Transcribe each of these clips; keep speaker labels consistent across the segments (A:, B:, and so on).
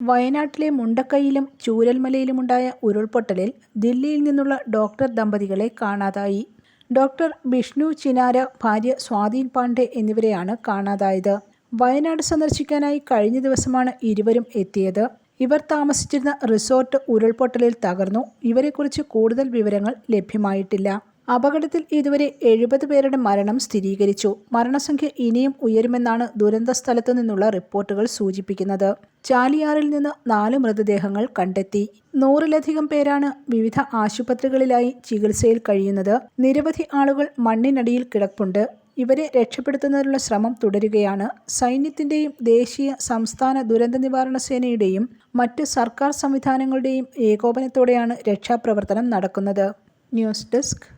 A: വയനാട്ടിലെ മുണ്ടക്കൈയിലും ചൂരൽമലയിലുമുണ്ടായ ഉരുൾപൊട്ടലിൽ ദില്ലിയിൽ നിന്നുള്ള ഡോക്ടർ ദമ്പതികളെ കാണാതായി. ഡോക്ടർ ബിഷ്ണു ചിനാര ഭാര്യ സ്വാധീൻ പാണ്ഡെ എന്നിവരെയാണ് കാണാതായത്. വയനാട് സന്ദർശിക്കാനായി കഴിഞ്ഞ ദിവസമാണ് ഇരുവരും എത്തിയത്. ഇവർ താമസിച്ചിരുന്ന റിസോർട്ട് ഉരുൾപൊട്ടലിൽ തകർന്നു. ഇവരെക്കുറിച്ച് കൂടുതൽ വിവരങ്ങൾ ലഭ്യമായിട്ടില്ല. അപകടത്തിൽ ഇതുവരെ എഴുപത് പേരുടെ മരണം സ്ഥിരീകരിച്ചു. മരണസംഖ്യ ഇനിയും ഉയരുമെന്നാണ് ദുരന്ത സ്ഥലത്തു നിന്നുള്ള റിപ്പോർട്ടുകൾ സൂചിപ്പിക്കുന്നത്. ചാലിയാറിൽ നിന്ന് നാല് മൃതദേഹങ്ങൾ കണ്ടെത്തി. നൂറിലധികം പേരാണ് വിവിധ ആശുപത്രികളിലായി ചികിത്സയിൽ കഴിയുന്നത്. നിരവധി ആളുകൾ മണ്ണിനടിയിൽ കിടപ്പുണ്ട്. ഇവരെ രക്ഷപ്പെടുത്തുന്നതിനുള്ള ശ്രമം തുടരുകയാണ്. സൈന്യത്തിന്റെയും ദേശീയ സംസ്ഥാന ദുരന്ത നിവാരണ സേനയുടെയും മറ്റ് സർക്കാർ സംവിധാനങ്ങളുടെയും ഏകോപനത്തോടെയാണ് രക്ഷാപ്രവർത്തനം നടക്കുന്നത്. News desk.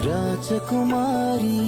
B: రాజకుమారి.